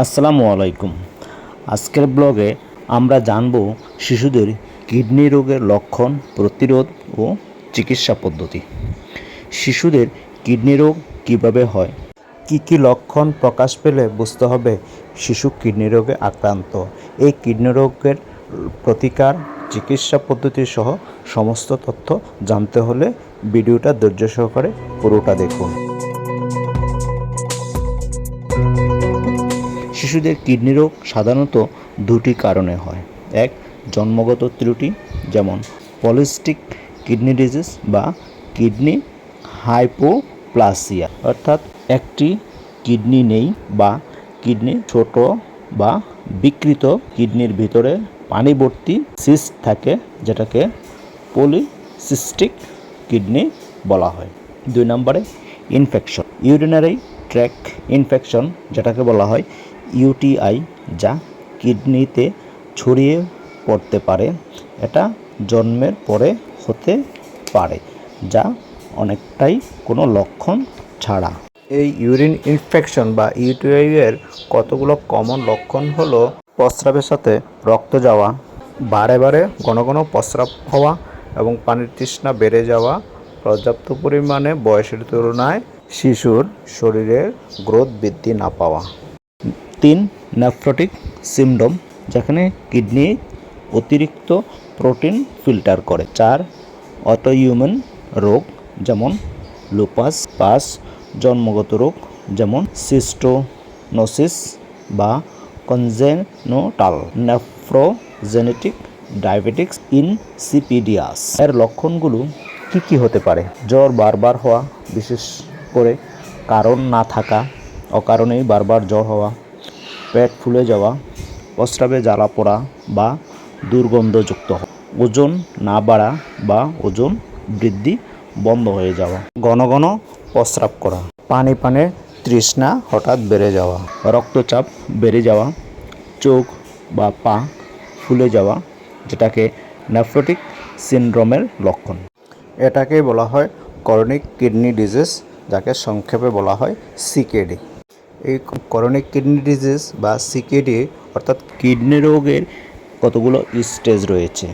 আসসালামু আলাইকুম। আজকের ব্লগে আমরা জানব শিশুদের কিডনি রোগের লক্ষণ, প্রতিরোধ ও চিকিৎসা পদ্ধতি। শিশুদের কিডনি রোগ কীভাবে হয়? কি কি লক্ষণ প্রকাশ পেলে বুঝতে হবে শিশু কিডনি রোগে আক্রান্ত। এই কিডনি রোগের প্রতিকার, চিকিৎসা পদ্ধতি সহ সমস্ত তথ্য জানতে হলে ভিডিওটা ধৈর্য সহকারে পুরোটা দেখুন। শিশুদের কিডনি রোগ সাধারণত দুটি কারণে হয়। এক, জন্মগত ত্রুটি, যেমন পলিস্টিক কিডনি ডিজিজ বা কিডনি হাইপোপ্লাসিয়া। অর্থাৎ একটি কিডনি নেই বা কিডনি ছোট বা বিকৃত কিডনির ভিতরে পানিবর্তী সিস্ট থাকে, যেটাকে পলিসিস্টিক কিডনি বলা হয়। দুই নম্বরে ইনফেকশন, ইউরিনারি ট্র্যাক ইনফেকশন, যেটাকে বলা হয় ইউটিআই যা কিডনিতে ছড়িয়ে পড়তে পারে, এটা জন্মের পরে হতে পারে, যা অনেকটাই কোনো লক্ষণ ছাড়া। এই ইউরিন ইনফেকশন বা ইউটিআই এর কতগুলো কমন লক্ষণ হলো প্রস্রাবের সাথে রক্ত যাওয়া, বারে বারে ঘন ঘন প্রস্রাব হওয়া এবং পানির তৃষ্ণা বেড়ে যাওয়া, পর্যাপ্ত পরিমাণে বয়সের তুলনায় শিশুর শরীরের গ্রোথ বৃদ্ধি না পাওয়া। তিন নেফ্রোটিক সিমডম যেখানে কিডনি অতিরিক্ত প্রোটিন ফিল্টার করে। চার অটোইউমেন রোগ, যেমন লুপাস পাস জন্মগত রোগ, যেমন সিস্টোনোসিস বা কনজেনোটাল নেফ্রোজেনেটিক ডায়াবেটিক্স ইনসিপিডিয়াস এর লক্ষণগুলো কি কি হতে পারে? জ্বর বারবার হওয়া, বিশেষ করে কারণ না থাকা, অকারণেই বারবার জ্বর হওয়া পেট ফুলে যাওয়া প্রস্রাবে জ্বালা পোড়া বা দুর্গন্ধযুক্ত ওজন না বাড়া বা ওজন বৃদ্ধি বন্ধ হয়ে যাওয়া। ঘন ঘন প্রস্রাব করা। পানি পানে তৃষ্ণা হঠাৎ বেড়ে যাওয়া। রক্তচাপ বেড়ে যাওয়া। চোখ বা পা ফুলে যাওয়া, যেটাকে নেফ্রোটিক সিনড্রোমের লক্ষণ। এটাকে বলা হয় করনিক কিডনি ডিজিজ, যাকে সংক্ষেপে বলা হয় সিকেডি। এই করনিক কিডনি ডিজিজ বা সিকেডি অর্থাৎ কিডনি রোগের কতগুলো স্টেজ রয়েছে,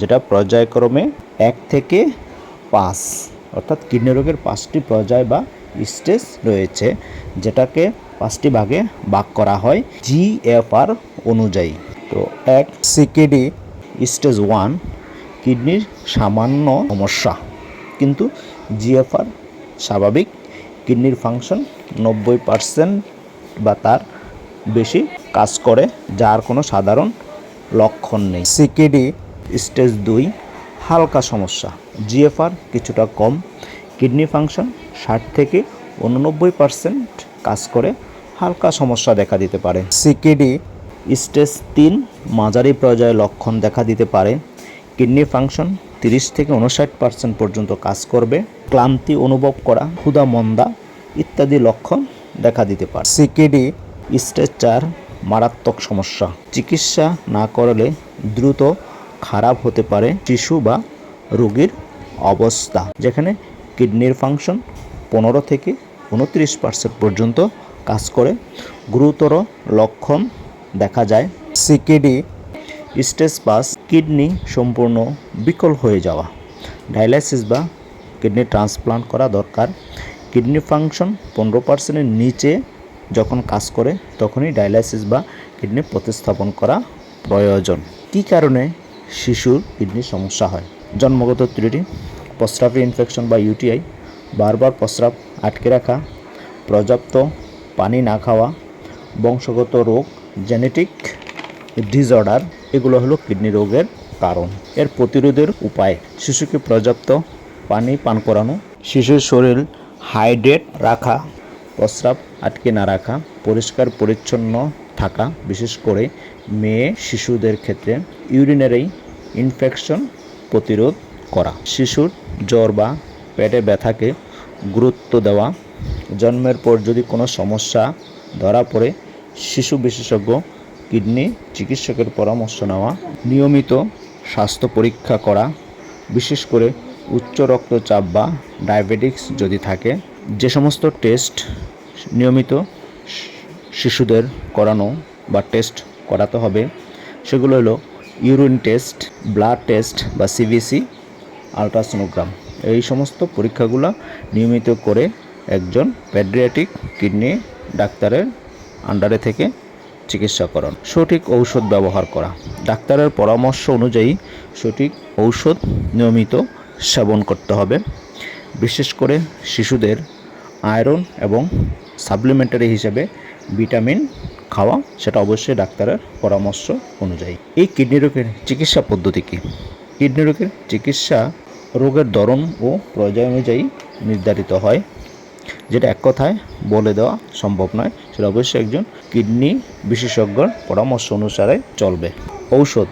যেটা পর্যায়ক্রমে এক থেকে পাঁচ, অর্থাৎ কিডনি রোগের পাঁচটি পর্যায় বা স্টেজ রয়েছে, যেটাকে পাঁচটি ভাগে ভাগ করা হয় জিএফআর অনুযায়ী। তো এক সিকেডি স্টেজ ওয়ান, কিডনির সামান্য সমস্যা, কিন্তু জিএফআর স্বাভাবিক, কিডনির ফাংশন নব্বই পার্সেন্ট বা তার বেশি কাজ করে যার কোনো সাধারণ লক্ষণ নেই। সিকেডি স্টেজ দুই হালকা সমস্যা। জিএফআর কিছুটা কম। কিডনি ফাংশন ষাট থেকে উননব্বই পার্সেন্ট কাজ করে হালকা সমস্যা দেখা দিতে পারে। সিকেডি স্টেজ তিন মাঝারি পর্যায়ে লক্ষণ দেখা দিতে পারে। কিডনি ফাংশন তিরিশ থেকে উনষাট পার্সেন্ট পর্যন্ত কাজ করবে। ক্লান্তি অনুভব করা ক্ষুধা মন্দা ইত্যাদি লক্ষণ দেখা দিতে পারে। সিকেডি স্টেজ চার মারাত্মক সমস্যা। চিকিৎসা না করলে দ্রুত খারাপ হতে পারে শিশু বা রোগীর অবস্থা, যেখানে কিডনির ফাংশন পনেরো থেকে উনত্রিশ পার্সেন্ট পর্যন্ত কাজ করে। গুরুতর লক্ষণ দেখা যায় সিকেডি স্টেজ পাস, কিডনি সম্পূর্ণ বিকল হয়ে যাওয়া। ডায়ালাইসিস বা কিডনি ট্রান্সপ্লান্ট করা দরকার। কিডনি ফাংশন পনেরো পার্সেন্টের নিচে যখন কাজ করে, তখনই ডায়ালাইসিস বা কিডনি প্রতিস্থাপন করা প্রয়োজন। কী কারণে শিশুর কিডনির সমস্যা হয়? জন্মগত ত্রুটি, প্রস্রাবে ইনফেকশন বা ইউটিআই বারবার প্রস্রাব আটকে রাখা, পর্যাপ্ত পানি না খাওয়া, বংশগত রোগ জেনেটিক ডিসঅর্ডার এগুলো হলো কিডনি রোগের কারণ। এর প্রতিরোধের উপায়, শিশুকে পর্যাপ্ত পানি পান করানো, শিশুর শরীর হাইড্রেট রাখা, প্রস্রাব আটকে না রাখা, পরিষ্কার পরিচ্ছন্ন থাকা, বিশেষ করে মেয়ে শিশুদের ক্ষেত্রে ইউরিনারি ইনফেকশন প্রতিরোধ করা। শিশুর জ্বর বা পেটে ব্যথাকে গুরুত্ব দেওয়া। জন্মের পর যদি কোনো সমস্যা ধরা পড়ে, শিশু বিশেষজ্ঞ, কিডনি চিকিৎসকের পরামর্শ নেওয়া, নিয়মিত স্বাস্থ্য পরীক্ষা করা, বিশেষ করে উচ্চ রক্তচাপ বা ডায়াবেটিক্স যদি থাকে, যে সমস্ত টেস্ট নিয়মিত শিশুদের করানো বা টেস্ট করাতে হবে, সেগুলো হলো ইউরিন টেস্ট, ব্লাড টেস্ট বা সিবিসি আলট্রাসোনোগ্রাম। এই সমস্ত পরীক্ষাগুলো নিয়মিত করে একজন প্যাড্রিয়াটিক কিডনি ডাক্তারের আন্ডারে থেকে চিকিৎসা করণ সঠিক ঔষধ ব্যবহার করা। ডাক্তারের পরামর্শ অনুযায়ী সঠিক ঔষধ নিয়মিত সেবন করতে হবে। বিশেষ করে শিশুদের আয়রন এবং সাপ্লিমেন্টারি হিসেবে ভিটামিন খাওয়া, সেটা অবশ্যই ডাক্তারের পরামর্শ অনুযায়ী। এই কিডনি রোগের চিকিৎসা পদ্ধতি কী? কিডনি রোগের চিকিৎসা রোগের ধরন ও প্রয়োজন অনুযায়ী নির্ধারিত হয়, যেটা এক কথায় বলে দেওয়া সম্ভব নয়। সেটা অবশ্যই একজন কিডনি বিশেষজ্ঞর পরামর্শ অনুসারে চলবে। ঔষধ,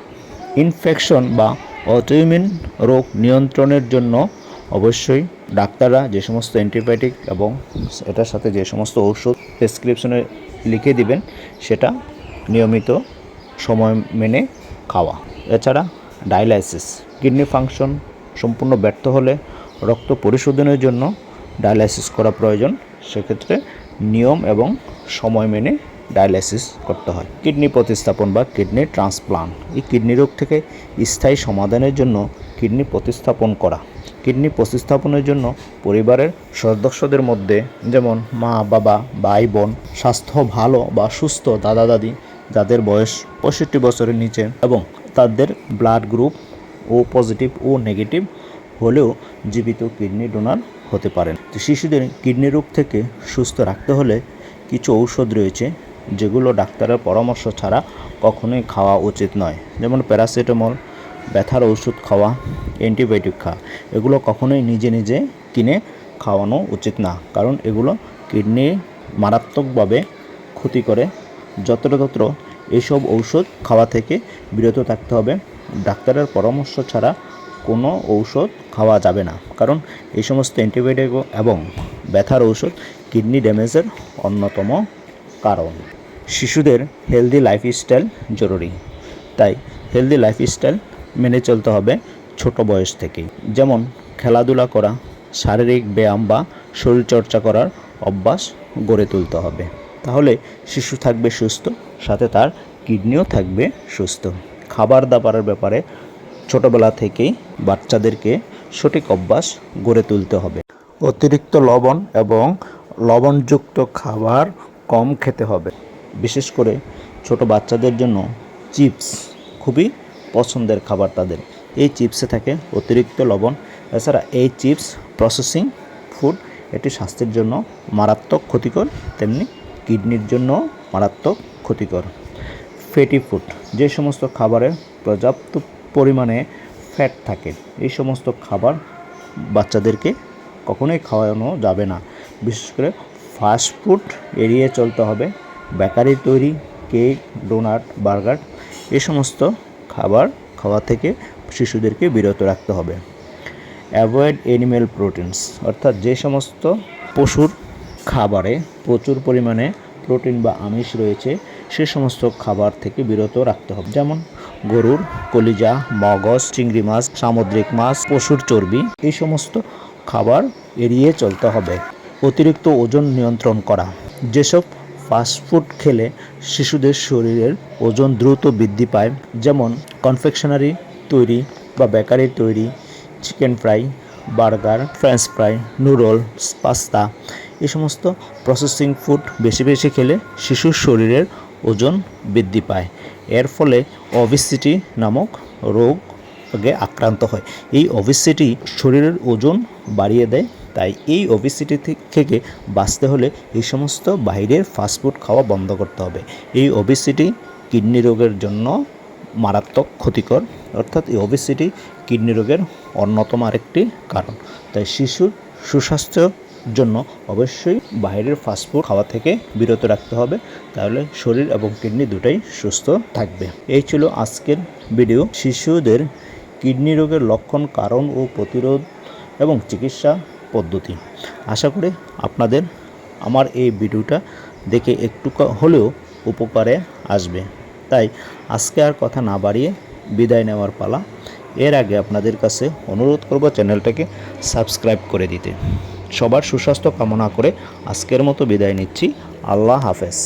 ইনফেকশন বা অটোইমিউন রোগ নিয়ন্ত্রণের জন্য অবশ্যই ডাক্তাররা যে সমস্ত অ্যান্টিবায়োটিক এবং এটার সাথে যে সমস্ত ঔষধ প্রেসক্রিপশনে লিখে দিবেন, সেটা নিয়মিত সময় মেনে খাওয়া। এছাড়া ডায়ালাইসিস, কিডনি ফাংশন সম্পূর্ণ ব্যর্থ হলে রক্ত পরিশোধনের জন্য ডায়ালাইসিস করা প্রয়োজন। সেক্ষেত্রে নিয়ম এবং সময় মেনে ডায়ালাইসিস করতে হয়। কিডনি প্রতিস্থাপন বা কিডনি ট্রান্সপ্লান্ট। এই কিডনি রোগ থেকে স্থায়ী সমাধানের জন্য কিডনি প্রতিস্থাপন করা। কিডনি প্রতিস্থাপনের জন্য পরিবারের সদস্যদের মধ্যে যেমন মা, বাবা, ভাই, বোন, স্বাস্থ্য ভালো বা সুস্থ দাদা, দাদি, যাদের বয়স পঁয়ষট্টি বছরের নিচে এবং তাদের blood group O positive O negative হলেও জীবিত কিডনি ডোনার হতে পারেন। শিশুদের কিডনি রোগ থেকে সুস্থ রাখতে হলে কিছু ঔষধ রয়েছে যেগুলো ডাক্তারের পরামর্শ ছাড়া কখনোই খাওয়া উচিত নয়। যেমন প্যারাসিটামল, ব্যথার ওষুধ খাওয়া, অ্যান্টিবায়োটিক খাওয়া, এগুলো কখনোই নিজে নিজে কিনে খাওয়ানো উচিত না। কারণ এগুলো কিডনি মারাত্মকভাবে ক্ষতি করে। যত্রতত্র এইসব ঔষধ খাওয়া থেকে বিরত থাকতে হবে। ডাক্তারের পরামর্শ ছাড়া কোনো ঔষধ খাওয়া যাবে না। কারণ এই সমস্ত অ্যান্টিবায়োটিক এবং ব্যথার ঔষধ কিডনি ড্যামেজের অন্যতম কারণ। শিশুদের হেলদি লাইফস্টাইল জরুরি। তাই হেলদি লাইফস্টাইল মেনে চলতে হবে ছোট বয়স থেকেই। যেমন খেলাধুলা করা, শারীরিক ব্যায়াম বা শরীরচর্চা করার অভ্যাস গড়ে তুলতে হবে। তাহলে শিশু থাকবে সুস্থ, সাথে তার কিডনিও থাকবে সুস্থ। খাবার দাবারের ব্যাপারে ছোটবেলা থেকেই বাচ্চাদেরকে সঠিক অভ্যাস গড়ে তুলতে হবে। অতিরিক্ত লবণ এবং লবণযুক্ত খাবার কম খেতে হবে। বিশেষ করে ছোট বাচ্চাদের জন্য চিপস খুবই পছন্দের খাবার তাদের। এই চিপসে থাকে অতিরিক্ত লবণ। এছাড়া এই চিপস প্রসেসিং ফুড, এটি স্বাস্থ্যের জন্য মারাত্মক ক্ষতিকর, তেমনি কিডনির জন্য মারাত্মক ক্ষতিকর। ফ্যাটি ফুড, যে সমস্ত খাবারে পর্যাপ্ত পরিমাণে ফ্যাট থাকে, এই সমস্ত খাবার বাচ্চাদেরকে কখনোই খাওয়ানো যাবে না। বিশেষ করে ফাস্ট ফুড এড়িয়ে চলতে হবে। বেকারি তৈরি, কেক, ডোনাট, বার্গার এই সমস্ত খাবার খাওয়া থেকে শিশুদেরকে বিরত রাখতে হবে। অ্যাভয়েড অ্যানিম্যাল প্রোটিনস, অর্থাৎ যে সমস্ত পশুর খাবারে প্রচুর পরিমাণে প্রোটিন বা আমিষ রয়েছে, সে সমস্ত খাবার থেকে বিরত রাখতে হবে। যেমন গরুর কলিজা, মগজ, চিংড়ি মাছ, সামুদ্রিক মাছ, পশুর চর্বি, এই সমস্ত খাবার এড়িয়ে চলতে হবে। অতিরিক্ত ওজন নিয়ন্ত্রণ করা। যেসব ফাস্টফুড খেলে শিশুদের শরীরের ওজন দ্রুত বৃদ্ধি পায়, যেমন কনফেকশনারি তৈরি বা বেকারির তৈরি chicken fry burger French fry noodles pasta এই সমস্ত প্রসেসিং ফুড বেশি বেশি খেলে শিশুর শরীরের ওজন বৃদ্ধি পায়। এর ফলে অবিসিটি নামক রোগ রোগে আক্রান্ত হয়। এই অবিসিটি শরীরের ওজন বাড়িয়ে দেয় তাই এই অবিসিটি থেকে বাঁচতে হলে এই সমস্ত বাইরের ফাস্টফুড খাওয়া বন্ধ করতে হবে। এই অবিসিটি কিডনি রোগের জন্য মারাত্মক ক্ষতিকর, অর্থাৎ এই অবিসিটি কিডনি রোগের অন্যতম আরেকটি কারণ। তাই শিশুর সুস্বাস্থ্যের জন্য অবশ্যই বাইরের ফাস্টফুড খাওয়া থেকে বিরত রাখতে হবে, তাহলে শরীর এবং কিডনি দুটাই সুস্থ থাকবে। এই ছিল আজকের ভিডিও শিশুদের কিডনি রোগের লক্ষণ, কারণ ও প্রতিরোধ এবং চিকিৎসা পদ্ধতি। আশা করি আপনাদের আমার এই ভিডিওটা দেখে একটু হলেও উপকারে আসবে। তাই আজকে আর কথা না বাড়িয়ে বিদায় নেওয়ার পালা। এর আগে আপনাদের কাছে অনুরোধ করব চ্যানেলটাকে সাবস্ক্রাইব করে দিতে। সবার সুস্বাস্থ্য কামনা করে আজকের মতো বিদায় নিচ্ছি। আল্লাহ হাফেজ।